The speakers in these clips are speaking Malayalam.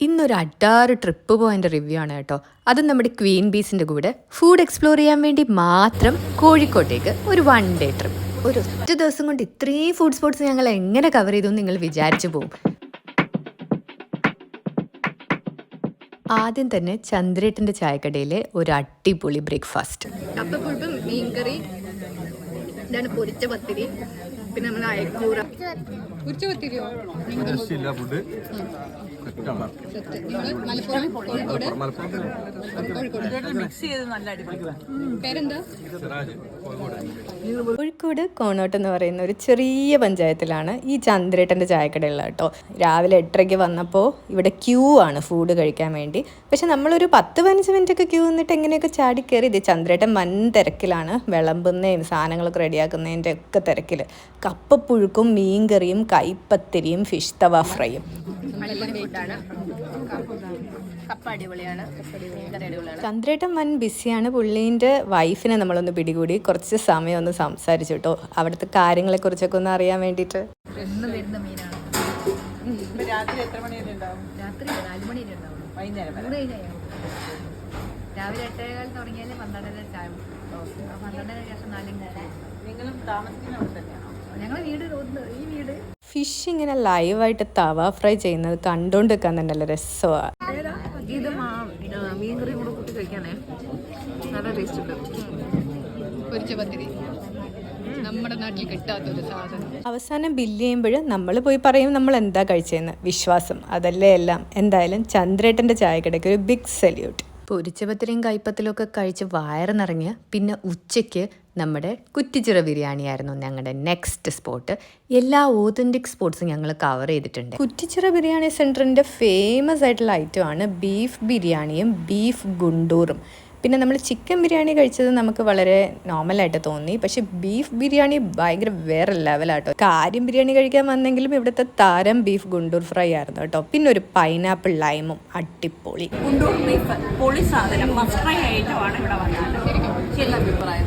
ഇന്നൊരു അഡാറ് ട്രിപ്പ് പോയിന്റെ റിവ്യൂ ആണ് കേട്ടോ. അത് നമ്മുടെ ക്വീൻ ബീസിന്റെ കൂടെ ഫുഡ് എക്സ്പ്ലോർ ചെയ്യാൻ വേണ്ടി മാത്രം കോഴിക്കോട്ടേക്ക് ഒരു വൺ ഡേ ട്രിപ്പ് ഒരു ഒറ്റ ദിവസം കൊണ്ട് ഇത്രയും ഫുഡ് സ്പോട്ട്സ് ഞങ്ങൾ എങ്ങനെ കവർ ചെയ്തു എന്ന് നിങ്ങൾ വിചാരിച്ചു പോകും ആദ്യം തന്നെ ചന്ദ്രേട്ടന്റെ ചായക്കടയിലെ ഒരു അടിപൊളി ബ്രേക്ക്ഫാസ്റ്റ് കപ്പപ്പുഴുപ്പ് മീൻകറി ഇതാണ് പൊരിച്ച പത്തിരി പിന്നെ നമ്മൾ അയക്കൂറ. പൊരിച്ച പത്തിരിയോ? രക്ഷയില്ല മിക്സ് ചെയ്ത് മലപ്പുറം കോഴിക്കോട് പേരെന്താ? കോഴിക്കോട് കോണോട്ട് എന്ന് പറയുന്ന ഒരു ചെറിയ പഞ്ചായത്തിലാണ് ഈ ചന്ദ്രേട്ടന്റെ ചായക്കടയുള്ളത് കേട്ടോ. രാവിലെ എട്ടരയ്ക്ക് വന്നപ്പോൾ ഇവിടെ ക്യൂ ആണ് ഫുഡ് കഴിക്കാൻ വേണ്ടി. പക്ഷെ നമ്മളൊരു പത്ത് പതിനഞ്ച് മിനിറ്റ് ഒക്കെ ക്യൂ നിന്നിട്ട് എങ്ങനെയൊക്കെ ചാടി കയറി ഇത് ചന്ദ്രേട്ടൻ വൻ തിരക്കിലാണ്. വിളമ്പുന്നതും സാധനങ്ങളൊക്കെ റെഡിയാക്കുന്നതിന്റെ ഒക്കെ തിരക്കിൽ കപ്പപ്പുഴുക്കും മീൻകറിയും കൈപ്പത്തിരിയും ഫിഷ് തവ ഫ്രൈയും കപ്പ അടിപൊളിയാണ്. ചന്ദ്രേട്ടൻ വൻ ബിസിയാണ്. പുള്ളീന്റെ വൈഫിനെ നമ്മളൊന്ന് പിടികൂടി കുറച്ച് സമയം ഒന്ന് സംസാരിച്ചു കേട്ടോ. അവിടുത്തെ കാര്യങ്ങളെക്കുറിച്ചൊക്കെ ഒന്ന് അറിയാൻ വേണ്ടിട്ട് എന്നും വരുന്ന മീനാണ്. രാത്രി എത്ര മണി വരെ ഉണ്ടാവും? രാത്രി നാല് മണി വരെ ഉണ്ടാവും. വൈകുന്നേരം മൂന്ന് കഴിഞ്ഞാൽ രാവിലെ എട്ടേകാൽ തുടങ്ങിയാൽ പന്ത്രണ്ടര ചായ ആ പന്ത്രണ്ടര ശേഷം നാലും നിങ്ങളും താമസിക്കുന്ന അവിടെ തന്നെയാണോ? ഞങ്ങളെ വീട് ഒന്ന് ഈ വീട്. ഫിഷ് ഇങ്ങനെ ലൈവായിട്ട് തവ ഫ്രൈ ചെയ്യുന്നത് കണ്ടോണ്ട് നിൽക്കാൻ തന്നെ നല്ല രസമാണ് ഇത് മീൻ കറിയും കൂടെ കൂട്ടി കഴിക്കാനേ നല്ല ടേസ്റ്റ് ഉണ്ട്. പൊരിച്ച പത്തിരി നമ്മുടെ നാട്ടിൽ സാധനം. അവസാനം ബില്ല് ചെയ്യുമ്പോൾ നമ്മൾ പോയി പറയും നമ്മൾ എന്താ കഴിച്ചതെന്ന് വിശ്വാസം. അതല്ലേ എല്ലാം. എന്തായാലും ചന്ദ്രേട്ടന്റെ ചായക്കടയ്ക്ക് ഒരു ബിഗ് സല്യൂട്ട് പൊരിച്ച പത്തിരിയും കൈപ്പത്തിലും ഒക്കെ കഴിച്ച് വയറ് നിറഞ്ഞ് പിന്നെ ഉച്ചയ്ക്ക് നമ്മുടെ കുറ്റിച്ചിറ ബിരിയാണിയായിരുന്നു ഞങ്ങളുടെ നെക്സ്റ്റ് സ്പോട്ട് എല്ലാ ഓതന്റിക് സ്പോട്ട്സും ഞങ്ങൾ കവർ ചെയ്തിട്ടുണ്ട്. കുറ്റിച്ചിറ ബിരിയാണി സെന്ററിന്റെ ഫേമസ് ആയിട്ടുള്ള ഐറ്റമാണ് ബീഫ് ബിരിയാണിയും ബീഫ് ഗുണ്ടൂറും. പിന്നെ നമ്മൾ ചിക്കൻ ബിരിയാണി കഴിച്ചത് നമുക്ക് വളരെ നോർമലായിട്ട് തോന്നി. പക്ഷേ ബീഫ് ബിരിയാണി ഭയങ്കര വേറെ ലെവലാട്ടോ കാര്യം ബിരിയാണി കഴിക്കാൻ വന്നെങ്കിലും ഇവിടുത്തെ താരം ബീഫ് ഗുണ്ടൂർ ഫ്രൈ ആയിരുന്നു കേട്ടോ. പിന്നെ ഒരു പൈനാപ്പിൾ ലൈമും അടിപൊളി. ഗുണ്ടൂർ ബീഫ് പൊളി സാധനം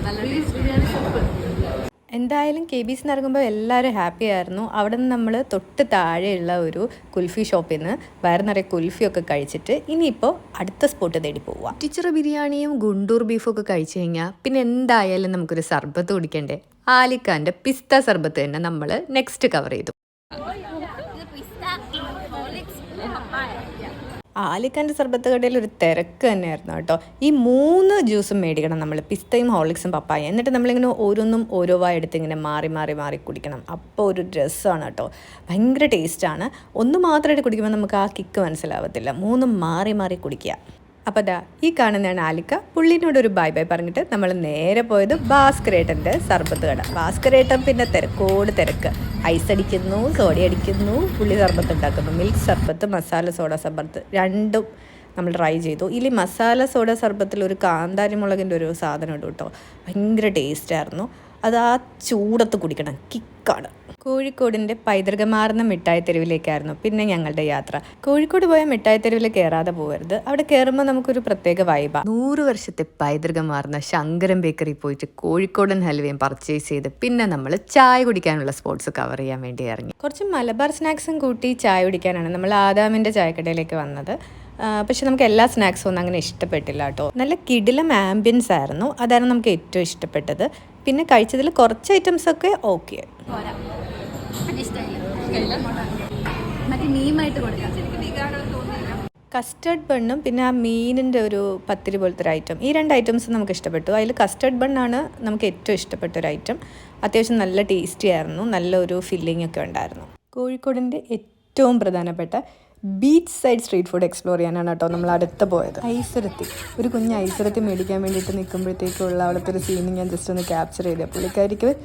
നല്ല ടേസ്റ്റ് എന്തായാലും കെ ബി സിന്ന് ഇറങ്ങുമ്പോൾ എല്ലാവരും ഹാപ്പി ആയിരുന്നു. അവിടെ നിന്ന് നമ്മൾ തൊട്ട് താഴെയുള്ള ഒരു കുൽഫി ഷോപ്പിൽ നിന്ന് വയറ് നിറയെ കുൽഫിയൊക്കെ കഴിച്ചിട്ട് ഇനിയിപ്പോൾ അടുത്ത സ്പോട്ട് തേടി പോവാം. ടീച്ചർ ബിരിയാണിയും ഗുണ്ടൂർ ബീഫും ഒക്കെ കഴിച്ചു കഴിഞ്ഞാൽ പിന്നെ എന്തായാലും നമുക്കൊരു സർബത്ത് കുടിക്കണ്ടേ? ആലിക്കാന്റെ പിസ്ത സർബത്ത് തന്നെ നമ്മൾ നെക്സ്റ്റ് കവർ ചെയ്തു. ആലിക്കാന്റെ സർബത്ത് കടയിൽ ഒരു തിരക്ക് തന്നെയായിരുന്നു കേട്ടോ. ഈ മൂന്ന് ജ്യൂസും മേടിക്കണം നമ്മൾ പിസ്തയും ഹോർലിക്സും പപ്പായ എന്നിട്ട് നമ്മളിങ്ങനെ ഓരോന്നും ഓരോ വായ എടുത്ത് ഇങ്ങനെ മാറി മാറി മാറി കുടിക്കണം. അപ്പോൾ ഒരു രസമാണ് കേട്ടോ. ഭയങ്കര ടേസ്റ്റാണ്. ഒന്ന് മാത്രമായിട്ട് കുടിക്കുമ്പോൾ നമുക്ക് ആ കിക്ക് മനസ്സിലാവത്തില്ല. മൂന്നും മാറി മാറി കുടിക്കുക. അപ്പോൾ ദാ ഈ കാണുന്നതാണ് ആലിക്ക. പുള്ളിനോട് ഒരു ബൈ ബൈ പറഞ്ഞിട്ട് നമ്മൾ നേരെ പോയത് ഭാസ്കരേട്ടന്റെ സർബത്ത് കട ഭാസ്കരേട്ടൻ പിന്നെ തിരക്കോട് തിരക്ക്. ഐസ് അടിക്കുന്നു സോഡ അടിക്കുന്നു പുളി സർബത്ത് ഉണ്ടാക്കുന്നു മിൽക്ക് സർബത്ത് മസാല സോഡ സർബത്ത് രണ്ടും നമ്മൾ ട്രൈ ചെയ്തു. ഇതിൽ മസാല സോഡ സർബത്തിൽ ഒരു കാന്താരി മുളകിന്റെ ഒരു സാധനം ഉണ്ട് കേട്ടോ. ഭയങ്കര ടേസ്റ്റായിരുന്നു അത് ആ ചൂടത്ത് കുടിക്കണം. കിക്കാണ് കോഴിക്കോടിന്റെ പൈതൃകമാർന്ന മിഠായി തെരുവിലേക്കായിരുന്നു പിന്നെ ഞങ്ങളുടെ യാത്ര. കോഴിക്കോട് പോയ മിഠായി തെരുവിൽ കയറാതെ പോകരുത് അവിടെ കയറുമ്പോൾ നമുക്കൊരു പ്രത്യേക വൈബ നൂറ് വർഷത്തെ പൈതൃകമാർന്ന ശങ്കരൻ ബേക്കറി പോയിട്ട് കോഴിക്കോടൻ ഹൽവയും പർച്ചേസ് ചെയ്ത് പിന്നെ നമ്മൾ ചായ കുടിക്കാനുള്ള സ്പോട്സ് കവർ ചെയ്യാൻ വേണ്ടി ഇറങ്ങി. കുറച്ച് മലബാർ സ്നാക്സും കൂട്ടി ചായ കുടിക്കാനാണ് നമ്മൾ ആദാമിന്റെ ചായക്കടയിലേക്ക് വന്നത്. പക്ഷെ നമുക്ക് എല്ലാ സ്നാക്സും ഒന്നും അങ്ങനെ ഇഷ്ടപ്പെട്ടില്ല കേട്ടോ. നല്ല കിടിലം ആംബിയൻസ് ആയിരുന്നു. അതായിരുന്നു നമുക്ക് ഏറ്റവും ഇഷ്ടപ്പെട്ടത്. പിന്നെ കഴിച്ചതിൽ കുറച്ച് ഐറ്റംസ് ഒക്കെ മീമായിട്ട് കൊടുക്കാം ബണ്ണും പിന്നെ ആ മീനിന്റെ ഒരു പത്തിരി പോലത്തെ ഒരു ഐറ്റം ഈ രണ്ട് ഐറ്റംസ് നമുക്ക് ഇഷ്ടപ്പെട്ടു. അതിൽ കസ്റ്റർഡ് ബണ്ണാണ് നമുക്ക് ഏറ്റവും ഇഷ്ടപ്പെട്ട ഒരു ഐറ്റം അത്യാവശ്യം നല്ല ടേസ്റ്റി ആയിരുന്നു. നല്ലൊരു ഫില്ലിംഗ് ഒക്കെ ഉണ്ടായിരുന്നു. കോഴിക്കോടിന്റെ ഏറ്റവും പ്രധാനപ്പെട്ട beach side street food explore ചെയ്യാനാണ് കേട്ടോ നമ്മൾ അടുത്ത് പോയത്. ഐസുരത്തി. ഒരു കുഞ്ഞ് ഐസുരത്തി മേടിക്കാൻ വേണ്ടിയിട്ട് നിൽക്കുമ്പോഴത്തേക്കുള്ള അവിടുത്തെ ഒരു സീൻ ഞാൻ ജസ്റ്റ് ഒന്ന് ക്യാപ്ചർ ചെയ്തത് പുള്ളിക്കാരിക്ക്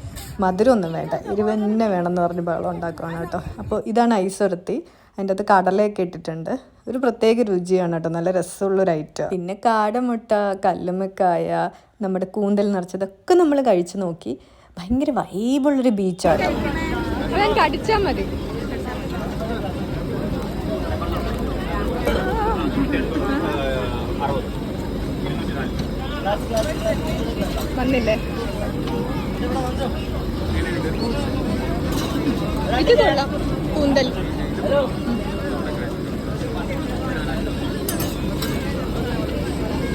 മധുരമൊന്നും വേണ്ട. എരിവ് തന്നെ വേണമെന്ന് പറഞ്ഞ് ബഹളം ഉണ്ടാക്കുകയാണ് കേട്ടോ. അപ്പോൾ ഇതാണ് ഐസുരത്തി. അതിന്റെ അകത്ത് കടലയൊക്കെ ഇട്ടിട്ടുണ്ട്. ഒരു പ്രത്യേക രുചിയാണ് കേട്ടോ. നല്ല രസമുള്ളൊരു ഐറ്റം പിന്നെ കാടമുട്ട കല്ലുമ്മക്കായ നമ്മുടെ കൂന്തൽ നിറച്ചതൊക്കെ നമ്മൾ കഴിച്ചു നോക്കി. ഭയങ്കര വൈബുള്ളൊരു ബീച്ചാണ് കേട്ടോ വന്നില്ലേ? ഇത് കൊള്ളാം കൂന്തൽ.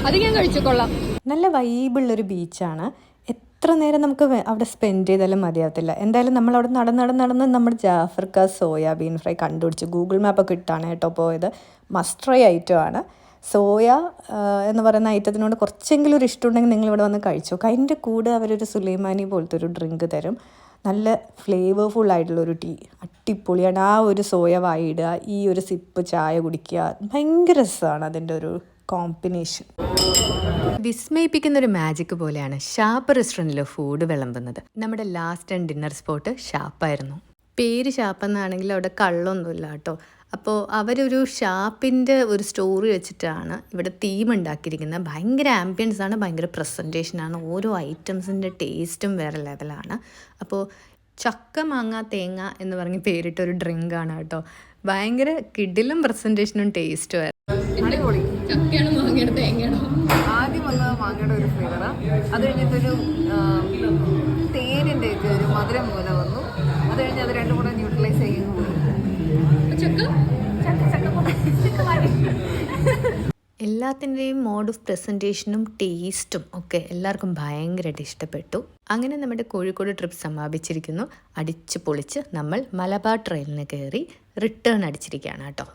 അത് ഞാൻ കഴിച്ചു കൊള്ളാം. നല്ല വൈബുള്ളൊരു ബീച്ചാണ് എത്ര നേരം നമുക്ക് അവിടെ സ്പെൻഡ് ചെയ്താലും മതിയാവത്തില്ല. എന്തായാലും നമ്മൾ അവിടെ നടന്ന് നടന്ന് നടന്ന് നമ്മുടെ ജാഫർക്ക സോയാബീൻ ഫ്രൈ കണ്ടുപിടിച്ച്. ഗൂഗിൾ മാപ്പൊക്കെ ഇട്ടാണ് കേട്ടോ പോയത്. മസ്റ്റ് ട്രൈ ഐറ്റം ആണ്. സോയ എന്ന് പറയുന്ന ഐറ്റത്തിനോട് കുറച്ചെങ്കിലും ഒരു ഇഷ്ടമുണ്ടെങ്കിൽ നിങ്ങൾ ഇവിടെ വന്ന് കഴിച്ചു. അതിന്റെ കൂടെ അവരൊരു സുലൈമാനി പോലത്തെ ഒരു ഡ്രിങ്ക് തരും. നല്ല ഫ്ലേവർഫുൾ ആയിട്ടുള്ള ഒരു ടീ അടിപൊളിയാണ്. ആ ഒരു സോയ വായിടുക ഈ ഒരു സിപ്പ് ചായ കുടിക്കുക. ഭയങ്കര രസമാണ് അതിന്റെ ഒരു കോമ്പിനേഷൻ വിസ്മയിപ്പിക്കുന്ന ഒരു മാജിക് പോലെയാണ് ഷാപ്പ് റെസ്റ്റോറന്റിൽ ഫുഡ് വിളമ്പുന്നത്. നമ്മുടെ ലാസ്റ്റ് ആൻഡ് ഡിന്നർ സ്പോട്ട് ഷാപ്പായിരുന്നു പേര് ഷാപ്പെന്നാണെങ്കിൽ അവിടെ കള്ളൊന്നുമില്ല കേട്ടോ. അപ്പോൾ അവരൊരു ഷാപ്പിന്റെ ഒരു സ്റ്റോറി വെച്ചിട്ടാണ് ഇവിടെ തീം ഉണ്ടാക്കിയിരിക്കുന്നത്. ഭയങ്കര ആംബിയൻസ് ആണ് ഭയങ്കര പ്രസന്റേഷനാണ് ഓരോ ഐറ്റംസിന്റെ ടേസ്റ്റും വേറെ ലെവലാണ് അപ്പോൾ ചക്ക മാങ്ങ തേങ്ങ എന്ന് പറഞ്ഞ് പേരിട്ട ഒരു ഡ്രിങ്ക് ആണ് കേട്ടോ. ഭയങ്കര കിഡിലും പ്രസന്റേഷനും ടേസ്റ്റും അടിപൊളി. ചക്കയാണോ മാങ്ങയുടെ വന്നത് മാങ്ങയുടെ ഒരു ഫ്ലേവറാണ് അത് കഴിഞ്ഞിട്ടൊരു തേനിന്റെ ഒക്കെ ഒരു മധുരം മൂല വന്നു. അത് കഴിഞ്ഞ് അത് രണ്ടും കൂടെ ന്യൂട്രലൈസ് ചെയ്യുന്നു എല്ലാത്തിന്റെയും മോഡ് ഓഫ് പ്രസന്റേഷനും ടേസ്റ്റും ഒക്കെ എല്ലാവർക്കും ഭയങ്കരമായിട്ട് ഇഷ്ടപ്പെട്ടു. അങ്ങനെ നമ്മുടെ കോഴിക്കോട് ട്രിപ്പ് സമാപിച്ചിരിക്കുന്നു. അടിച്ച് പൊളിച്ച് നമ്മൾ മലബാർ ട്രെയിനിന് കയറി റിട്ടേൺ അടിച്ചിരിക്കുകയാണ് കേട്ടോ.